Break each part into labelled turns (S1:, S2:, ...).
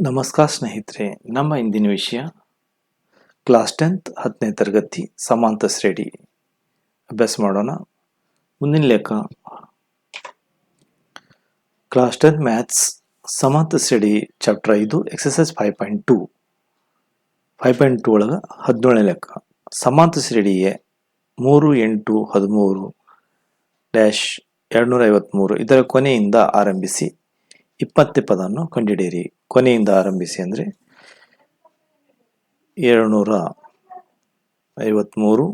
S1: ನಮಸ್ಕಾರ ಸ್ನೇಹಿತರೆ, ನಮ್ಮ ಇಂದಿನ ವಿಷಯ ಕ್ಲಾಸ್ ಟೆಂತ್ ಹತ್ತನೇ ತರಗತಿ ಸಮಾಂತ ಶ್ರೇಣಿ. ಅಭ್ಯಾಸ ಮಾಡೋಣ. ಮುಂದಿನ ಲೆಕ್ಕ ಕ್ಲಾಸ್ ಟೆಂತ್ ಮ್ಯಾಥ್ಸ್ ಸಮಾಂತ ಶ್ರೇಣಿ ಚಾಪ್ಟರ್ ಐದು exercise five point two. Five point two ಒಳಗೆ ಹದಿನೇಳನೇ ಲೆಕ್ಕ ಸಮಾಂತ ಶ್ರೇಣಿಗೆ ಮೂರು ಎಂಟು ಹದಿಮೂರು ಡ್ಯಾಶ್ ಎರಡುನೂರ ಐವತ್ತ್ಮೂರು ಇದರ ಕೊನೆಯಿಂದ ಆರಂಭಿಸಿ. ಇಪ್ಪತ್ತನೇ ಪದವನ್ನು ಕಂಡುಹಿಡಿಯಿರಿ. ಕೊನೆಯಿಂದ ಆರಂಭಿಸಿ ಅಂದರೆ ಏಳುನೂರ ಐವತ್ತ್ಮೂರು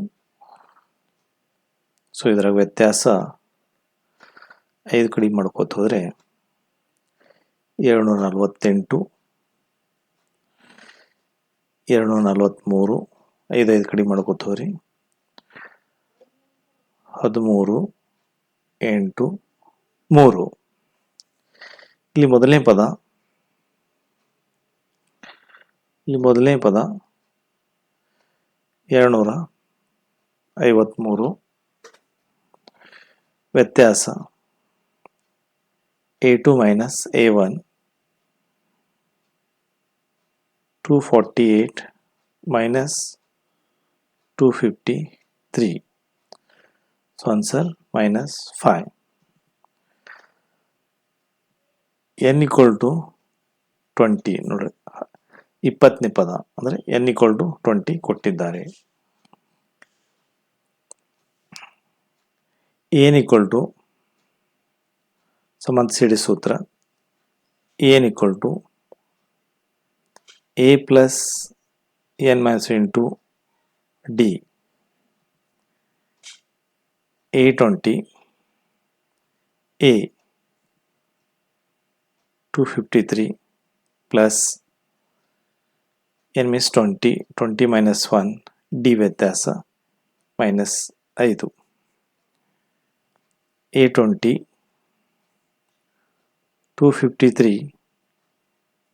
S1: ಸೊ ಇದರ ವ್ಯತ್ಯಾಸ ಐದು ಕಡಿಮೆ ಮಾಡ್ಕೋತ ಹೋದರೆ ಏಳ್ನೂರ ನಲ್ವತ್ತೆಂಟು. ಏಳುನೂರ ನಲ್ವತ್ತ್ಮೂರು ಐದು ಐದು ಕಡಿಮೆ ಮಾಡ್ಕೋತ ಹೋಗ್ರಿ. ಹದಿಮೂರು, ಎಂಟು, ಮೂರು. ಇಲ್ಲಿ ಮೊದಲನೇ ಪದ. ಇಲ್ಲಿ ಮೊದಲನೇ ಪದ. ಎರಡುನೂರ ಐವತ್ತ್ಮೂರು ವ್ಯತ್ಯಾಸ. A two minus A one two forty eight minus two fifty three so answer minus five N equal to twenty ನೋಡ್ರಿ. ಇಪ್ಪತ್ತನೇ ಪದ, ಅಂದರೆ ಎನ್ ಈಕ್ವಲ್ ಟು ಟ್ವೆಂಟಿ ಕೊಟ್ಟಿದ್ದಾರೆ. ಏನ್ ಈಕ್ವಲ್ ಟು ಸಮಂತ್ ಸಿಡಿ ಸೂತ್ರ N equal to A plus N minus into D A twenty A two fifty three plus N means twenty twenty minus one D ವ್ಯತ್ಯಾಸ minus ಐದು A twenty two fifty three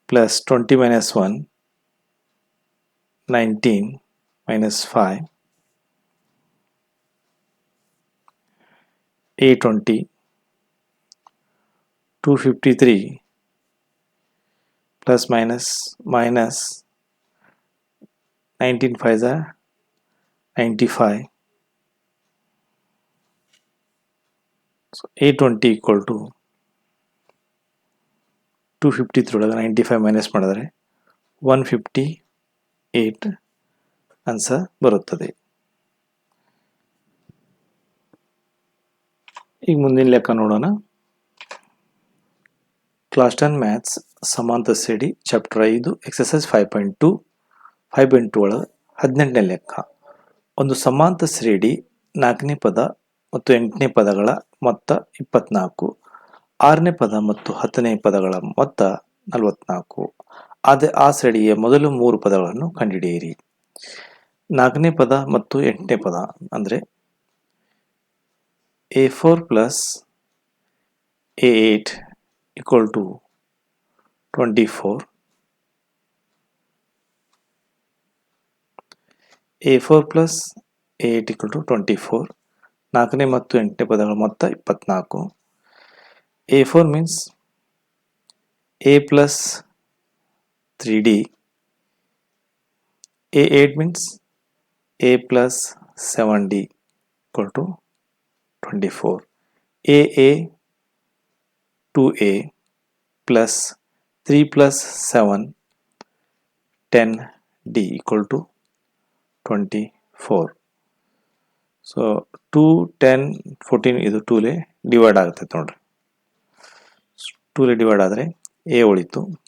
S1: plus twenty minus one nineteen minus five A twenty two fifty three plus minus minus 19 5 are 95 so 820 equal to 253 ಒಳಗೆ ninety five minus ಮಾಡಿದರೆ one fifty eight answer ಬರುತ್ತದೆ. ಈಗ ಮುಂದಿನ ಲೆಕ್ಕ ನೋಡೋಣ. Class ten maths ಸಮಾಂತ ಶ್ರೇಣಿ chapter ಐದು exercise five point two five point two ಒಳಗೆ ಹದಿನೆಂಟನೇ ಲೆಕ್ಕ. ಒಂದು ಸಮಾಂತ ಶ್ರೇಣಿ ನಾಲ್ಕನೇ ಪದ ಮತ್ತು ಎಂಟನೇ ಪದಗಳ ಮೊತ್ತ ಇಪ್ಪತ್ನಾಲ್ಕು, ಆರನೇ ಪದ ಮತ್ತು ಹತ್ತನೇ ಪದಗಳ ಮೊತ್ತ ನಲವತ್ನಾಲ್ಕು. ಅದೇ ಆ ಶ್ರೇಣಿಯ ಮೊದಲು ಮೂರು ಪದಗಳನ್ನು ಕಂಡುಹಿಡಿಯಿರಿ. ನಾಲ್ಕನೇ ಪದ ಮತ್ತು ಎಂಟನೇ ಪದ ಅಂದರೆ A four plus A eight equal to 24 a4 plus a8 equal to 24 ನಾಲ್ಕನೇ ಮತ್ತು ಎಂಟನೇ ಪದಗಳ ಮೊತ್ತ ಇಪ್ಪತ್ನಾಲ್ಕು A four means A plus three D A eight means A plus seven D equal to twenty four A A 2a plus 3 plus 7 10d equal to 24 so two ten fourteen ಇದು ಟೂಲೆ divide ಆಗುತ್ತೆ ನೋಡ್ರಿ. ಲೇ divide ಆದರೆ A ಉಳಿತು,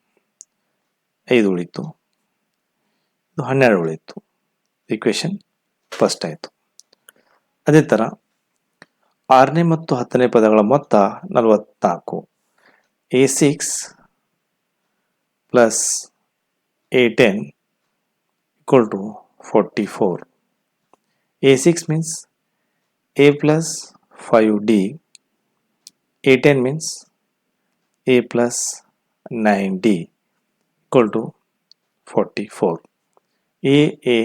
S1: ಐದು ಉಳಿತು, ಇದು ಹನ್ನೆರಡು ಉಳಿತು. ಇಕ್ವೇಶನ್ ಫಸ್ಟ್ ಆಯಿತು. ಅದೇ ಥರ ಆರನೇ ಮತ್ತು ಹತ್ತನೇ ಪದಗಳ ಮೊತ್ತ ನಲವತ್ನಾಲ್ಕು. A six plus A10 equal to 44. A6 means A plus 5D. A10 means A plus 9D equal to 44. AA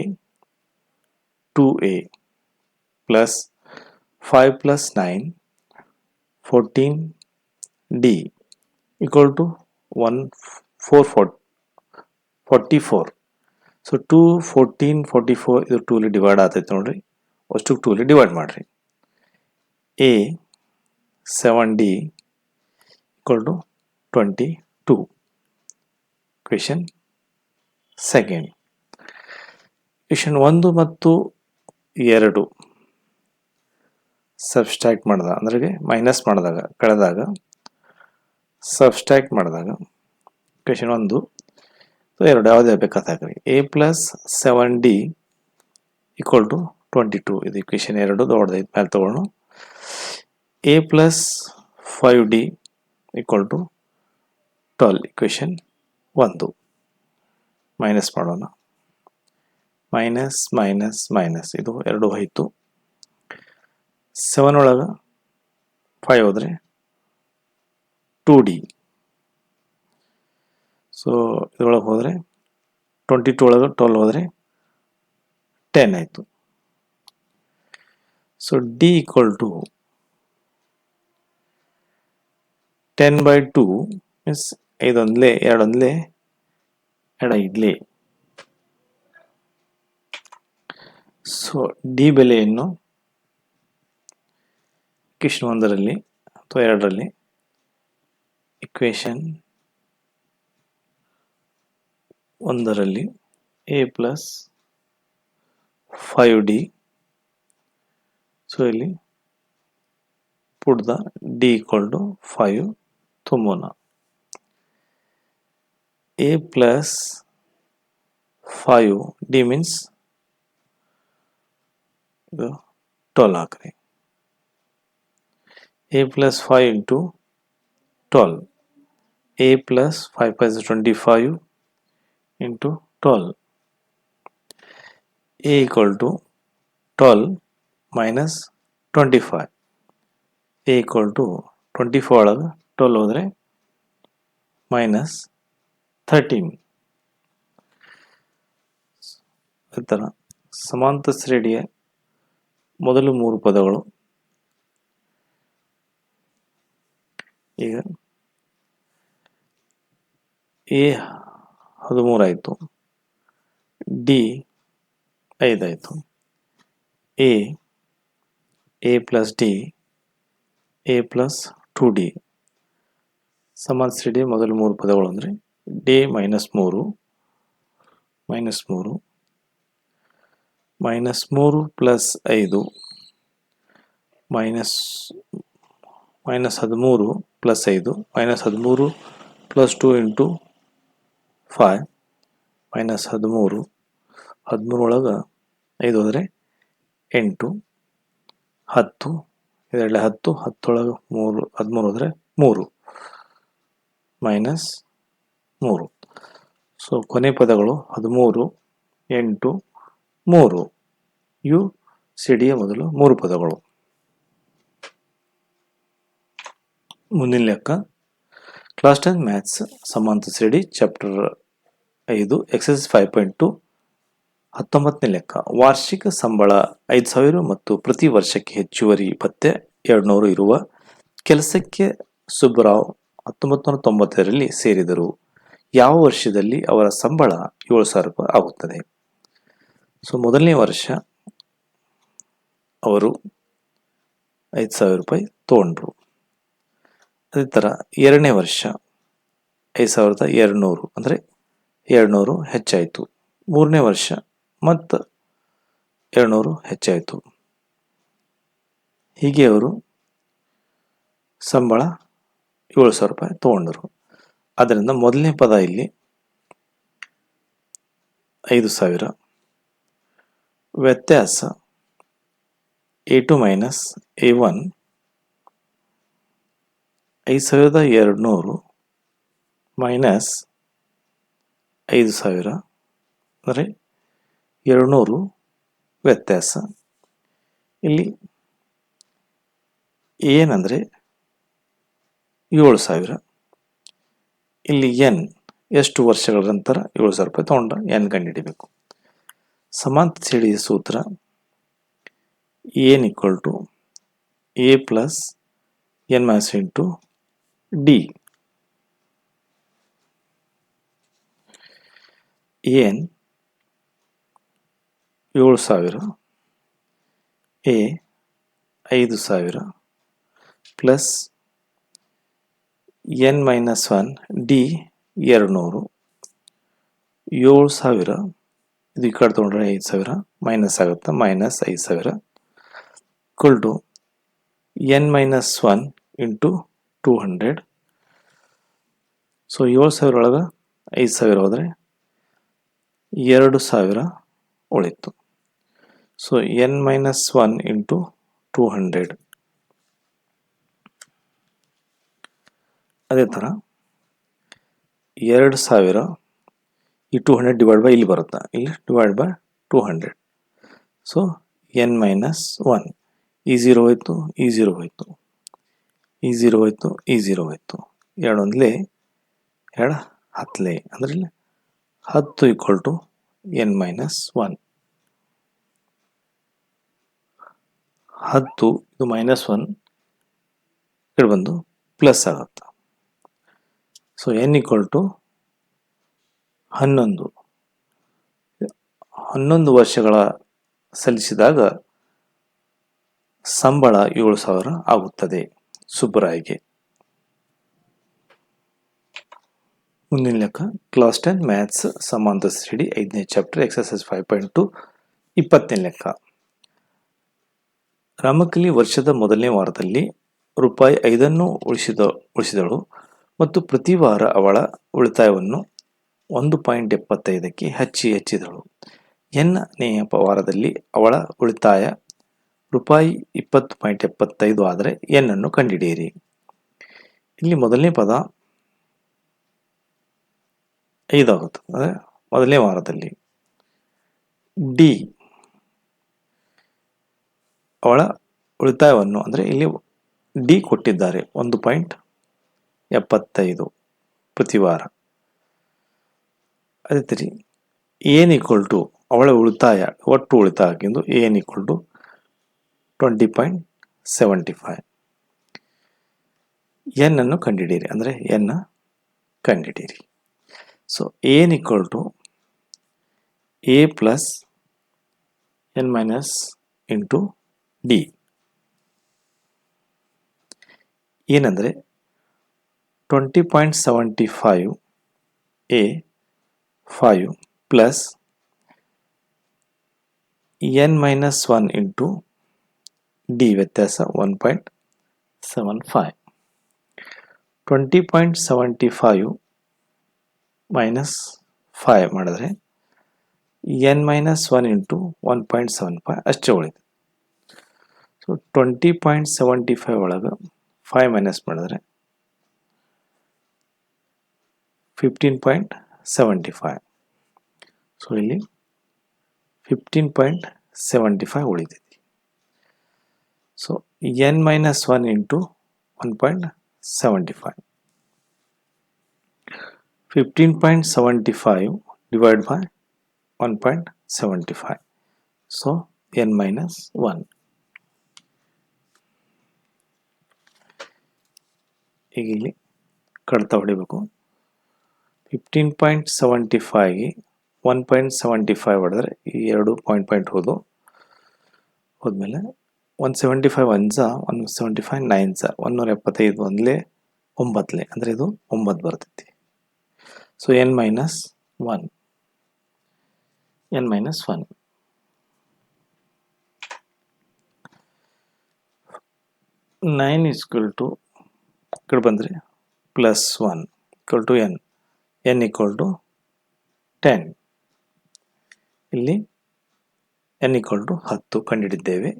S1: 2A plus 5 plus 9 14D equal to 1 forty four so two fourteen forty four ಇದು ಟೂಲಿ divide ಆಗ್ತೈತೆ ನೋಡ್ರಿ. ಅಷ್ಟು ಟೂಲಿ divide ಮಾಡಿರಿ. A seven d equal to twenty two question second question ಒಂದು ಮತ್ತು ಎರಡು. ಸಬ್ಸ್ಟ್ರಾಕ್ಟ್ ಮಾಡಿದಾಗ, ಅಂದ್ರೆ ಮೈನಸ್ ಮಾಡಿದಾಗ, ಕಳೆದಾಗ ಸಬ್ಸ್ಟ್ರಾಕ್ಟ್ ಮಾಡಿದಾಗ ಕ್ವೆಶನ್ ಒಂದು. ಸೊ ಎರಡು ಯಾವುದೇ ಬೇಕಾಗ್ರಿ A plus seven D equal to twenty two ಇದು ಇಕ್ವೇಶನ್ ಎರಡು ದೊಡ್ಡದೈದು ಮೇಲೆ ತಗೊಳ್ಳೋಣ A plus five D equal to twelve equation ಒಂದು. ಮೈನಸ್ ಮಾಡೋಣ. ಮೈನಸ್ ಮೈನಸ್ ಮೈನಸ್ ಇದು ಎರಡು ಹೋಯಿತು. ಸೆವೆನ್ ಒಳಗೆ ಫೈವ್ ಹೋದರೆ ಟೂ ಡಿ ಸೊ ಇದ್ರೊಳಗೆ ಹೋದರೆ ಟ್ವೆಂಟಿ ಟು ಒಳಗೆ ಟ್ವೆಲ್ ಹೋದರೆ ಟೆನ್ ಆಯಿತು. So D equal to ten by two means ಐದೊಂದ್ಲೆ, ಎರಡೊಂದ್ಲೆ ಎಡ ಇಡ್ಲಿ ಸೊ ಡಿ ಬೆಲೆಯನ್ನು ಕಿಶನ್ ಒಂದರಲ್ಲಿ ಅಥವಾ ಎರಡರಲ್ಲಿ ಇಕ್ವೇಶನ್ ಒಂದರಲ್ಲಿ A plus five D so ಇಲ್ಲಿ put the D equal to five ತುಂಬೋಣ. A plus five D means ಇದು ಟ್ವೆಲ್ ಹಾಕ್ರಿ. A plus five into twelve A plus five plus twenty five into twelve A equal to twelve minus twenty five A to to twenty four ಒಳಗೆ twelve ಹೋದರೆ minus thirteen ಈ ಥರ ಸಮಾಂತ ಶ್ರೇಣಿಯ ಮೊದಲು ಮೂರು ಪದಗಳು. ಈಗ ಎ ಹದಿಮೂರಾಯಿತು. D, ಐದಾಯಿತು. A A plus D, A plus two D. ಸಮಾನ ಶ್ರೇಣಿಯ ಮೊದಲು ಮೂರು ಪದಗಳು ಅಂದರೆ ಡಿ ಮೈನಸ್ ಮೂರು ಮೈನಸ್ ಮೂರು ಮೈನಸ್ ಮೂರು ಪ್ಲಸ್ ಐದು, ಮೈನಸ್ ಮೈನಸ್ ಹದಿಮೂರು ಪ್ಲಸ್ ಐದು, ಮೈನಸ್ ಹದಿಮೂರು plus two into five minus ಹದಿಮೂರು ಹದಿಮೂರು ಒಳಗೆ ಐದು ಹೋದರೆ ಎಂಟು, ಹತ್ತು, ಇದರಲ್ಲಿ ಹತ್ತು ಹತ್ತೊಳಗೆ ಮೂರು, ಹದಿಮೂರು ಹೋದರೆ ಮೂರು ಮೈನಸ್ ಮೂರು. ಸೊ ಕೊನೆ ಪದಗಳು ಹದಿಮೂರು, ಎಂಟು, ಮೂರು. ಯು ಸಿ ಡಿಯ ಮೊದಲು ಮೂರು ಪದಗಳು. ಮುಂದಿನ ಲೆಕ್ಕ. ಕ್ಲಾಸ್ ಟೆನ್ ಮ್ಯಾಥ್ಸ್ ಸಮಾಂತ ಸಿ ಡಿ ಚಾಪ್ಟರ್ ಐದು ಎಕ್ಸಸೈಸ್ ಫೈವ್ ಪಾಯಿಂಟ್ ಟು ಹತ್ತೊಂಬತ್ತನೇ ಲೆಕ್ಕ. ವಾರ್ಷಿಕ ಸಂಬಳ ಐದು ಸಾವಿರ ಮತ್ತು ಪ್ರತಿ ವರ್ಷಕ್ಕೆ ಹೆಚ್ಚುವರಿ ಭತ್ತೆ ಎರಡುನೂರು ಇರುವ ಕೆಲಸಕ್ಕೆ ಸುಬ್ಬರಾವ್ ಹತ್ತೊಂಬತ್ತು ನೂರ ತೊಂಬತ್ತರಲ್ಲಿ ಸೇರಿದರು. ಯಾವ ವರ್ಷದಲ್ಲಿ ಅವರ ಸಂಬಳ ಏಳು ಸಾವಿರ ರೂಪಾಯಿ ಆಗುತ್ತದೆ? ಸೊ ಮೊದಲನೇ ವರ್ಷ ಅವರು ಐದು ಸಾವಿರ ರೂಪಾಯಿ ತೊಗೊಂಡ್ರು. ಅದೇ ಥರ ಎರಡನೇ ವರ್ಷ ಐದು ಸಾವಿರದ ಎರಡುನೂರು, ಅಂದರೆ ಎರಡುನೂರು ಹೆಚ್ಚಾಯಿತು. ಮೂರನೇ ವರ್ಷ, ಮತ್ತು ಎರಡುನೂರು ಹೆಚ್ಚಾಯಿತು. ಹೀಗೆ ಅವರು ಸಂಬಳ ಏಳು ಸಾವಿರ ರೂಪಾಯಿ ತೊಗೊಂಡರು. ಅದರಿಂದ ಮೊದಲನೇ ಪದ ಇಲ್ಲಿ ಐದು ಸಾವಿರ. ವ್ಯತ್ಯಾಸ, A two minus A one ಐದು ಸಾವಿರದ ಎರಡುನೂರು ಮೈನಸ್ ಐದು ಸಾವಿರ ಅಂದರೆ ಎರಡುನೂರು ವ್ಯತ್ಯಾಸ. ಇಲ್ಲಿ ಏನಂದರೆ ಏಳು ಸಾವಿರ. ಇಲ್ಲಿ ಎನ್ ಎಷ್ಟು ವರ್ಷಗಳ ನಂತರ ಏಳು ಸಾವಿರ ರೂಪಾಯಿ ತೊಗೊಂಡ ಎನ್ ಕಂಡುಹಿಡಿಬೇಕು. ಸಮಾಂತ ಶ್ರೇಣಿಯ ಸೂತ್ರ N equal to A plus N minus into D. N ಏಳು ಸಾವಿರ. ಎ, ಐದು ಸಾವಿರ. Plus N minus one, D, ಎರಡುನೂರು. ಏಳು ಸಾವಿರ. ಇದು ಈ ಕಡೆ ತೊಗೊಂಡ್ರೆ ಐದು ಸಾವಿರ. ಮೈನಸ್ ಆಗುತ್ತೆ. ಮೈನಸ್ ಐದು ಸಾವಿರ. Equal to N minus one into two hundred. So ಏಳು ಸಾವಿರ ಒಳಗೆ ಐದು ಸಾವಿರ ಹೋದರೆ ಎರಡು ಸಾವಿರ ಉಳಿತು. So N minus one into two hundred ಅದೇ ಥರ, ಎರಡು ಸಾವಿರ ಈ ಟೂ ಹಂಡ್ರೆಡ್ ಡಿವೈಡ್ ಬೈ ಇಲ್ಲಿ ಬರುತ್ತೆ? ಇಲ್ಲಿ divide by two hundred so n minus one ಈ ಝೀರೋ ಹೋಯ್ತು ಈ ಝೀರೋ ಹೋಯ್ತು. ಈ ಝೀರೋ ಹೋಯ್ತು ಈ ಝೀರೋ ಹೋಯ್ತು. ಎರಡು ಒಂದ್ಲೆ ಎರಡು ಹತ್ತಲೆ ಅಂದ್ರೆ ಇಲ್ಲಿ ಹತ್ತು equal to n minus one. ಹತ್ತು ಇದು ಮೈನಸ್ ಒನ್ ಇಲ್ಲಿ ಬಂದು ಪ್ಲಸ್ ಆಗುತ್ತೆ. ಸೊ ಎನ್ ಈಕ್ವಲ್ ಟು ಹನ್ನೊಂದು. ಹನ್ನೊಂದು ವರ್ಷಗಳ ಸಲ್ಲಿಸಿದಾಗ ಸಂಬಳ ಏಳು ಸಾವಿರ ಆಗುತ್ತದೆ. ಸುಬ್ಬರಾಯ್ಗೆ. ಮುಂದಿನ ಲೆಕ್ಕ ಕ್ಲಾಸ್ ಟೆನ್ ಮ್ಯಾಥ್ಸ್ ಸಮಾಂತರ ಸಿಡಿ ಐದನೇ chapter exercise five point two ಇಪ್ಪತ್ತನೇ ಲೆಕ್ಕ. ರಾಮಕಲಿ ವರ್ಷದ ಮೊದಲನೇ ವಾರದಲ್ಲಿ ರೂಪಾಯಿ ಐದನ್ನು ಉಳಿಸಿದ, ಉಳಿಸಿದಳು ಮತ್ತು ಪ್ರತಿ ವಾರ ಅವಳ ಉಳಿತಾಯವನ್ನು ಒಂದು ಪಾಯಿಂಟ್ ಎಪ್ಪತ್ತೈದಕ್ಕೆ ಹಚ್ಚಿ ಹೆಚ್ಚಿದಳು. ಎನ್ನನೆಯ ವಾರದಲ್ಲಿ ಅವಳ ಉಳಿತಾಯ ರೂಪಾಯಿ ಇಪ್ಪತ್ತು ಪಾಯಿಂಟ್ ಎಪ್ಪತ್ತೈದು ಆದರೆ ಎನ್ನನ್ನು ಕಂಡುಹಿಡಿಯಿರಿ ಇಲ್ಲಿ ಮೊದಲನೇ ಪದ ಐದಾಗುತ್ತೆ ಅಂದರೆ ಮೊದಲನೇ ವಾರದಲ್ಲಿ ಡಿ ಅವಳ ಉಳಿತಾಯವನ್ನು ಅಂದರೆ ಇಲ್ಲಿ ಡಿ ಕೊಟ್ಟಿದ್ದಾರೆ. ಒಂದು ಪಾಯಿಂಟ್ ಎಪ್ಪತ್ತೈದು ಪ್ರತಿ ವಾರ. ಅದೇ ರೀತಿ ಏನ್ ಈಕ್ವಲ್ ಟು ಅವಳ ಉಳಿತಾಯ, ಒಟ್ಟು ಉಳಿತಾಯಕ್ಕಿಂದು n equal to twenty point seventy five. N ಅನ್ನು ಕಂಡಿಡೀರಿ ಅಂದರೆ ಎನ್ನ ಕಂಡುಹಿಡಿಯಿರಿ. So n equal to a plus n minus into d ಏನಂದರೆ twenty point seventy five a five plus n minus one into d ವ್ಯತ್ಯಾಸ one point seven five twenty point seventy five minus five ಮಾಡಿದ್ರೆ n minus one into one point seven five ಅಷ್ಟೇ ಉಳಿತು so twenty point seventy five ಒಳಗೆ five minus ಮಾಡಿದ್ರೆ fifteen point seventy five so ಇಲ್ಲಿ fifteen point seventy five ಉಳಿತೈತಿ. So n minus one into one point seventy five fifteen point seventy five divide by one point seventy five so n minus one ಈಗ ಇಲ್ಲಿ ಕಡಿತ ಹೊಡಿಬೇಕು. Fifteen point seventy ಫೈವ್ಗೆ one point seventy five ಹೊಡೆದ್ರೆ ಈ ಎರಡು point point ಹೋದು. ಹೋದ್ಮೇಲೆ one seventy five once one seventy five nines ಒನ್ನೂರ ಎಪ್ಪತ್ತೈದು ಒಂದಲೇ ಒಂಬತ್ತಲೆ, ಅಂದರೆ ಇದು ಒಂಬತ್ತು ಬರ್ತೈತಿ. So n minus one n minus one nine is equal to ಕಡೆ ಬಂದರೆ plus one equal to n n equal to ten ಇಲ್ಲಿ ಎನ್ ಈಕ್ವಲ್ ಟು ಹತ್ತು ಕಂಡುಹಿಡಿದ್ದೇವೆ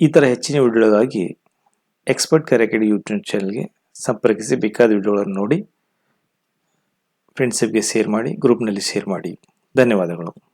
S1: ಈ ಥರ ಹೆಚ್ಚಿನ ವಿಡಿಯೋಗಳಿಗಾಗಿ ಎಕ್ಸ್ಪರ್ಟ್ ಕರೆಕೆಡಿ ಯೂಟ್ಯೂಬ್ ಚಾನಲ್ಗೆ ಸಂಪರ್ಕಿಸಿ ಬೇಕಾದ ವಿಡಿಯೋಗಳನ್ನು ನೋಡಿ. ಫ್ರೆಂಡ್ಸಿಗೆ ಶೇರ್ ಮಾಡಿ ಗ್ರೂಪ್ನಲ್ಲಿ ಶೇರ್ ಮಾಡಿ. ಧನ್ಯವಾದಗಳು.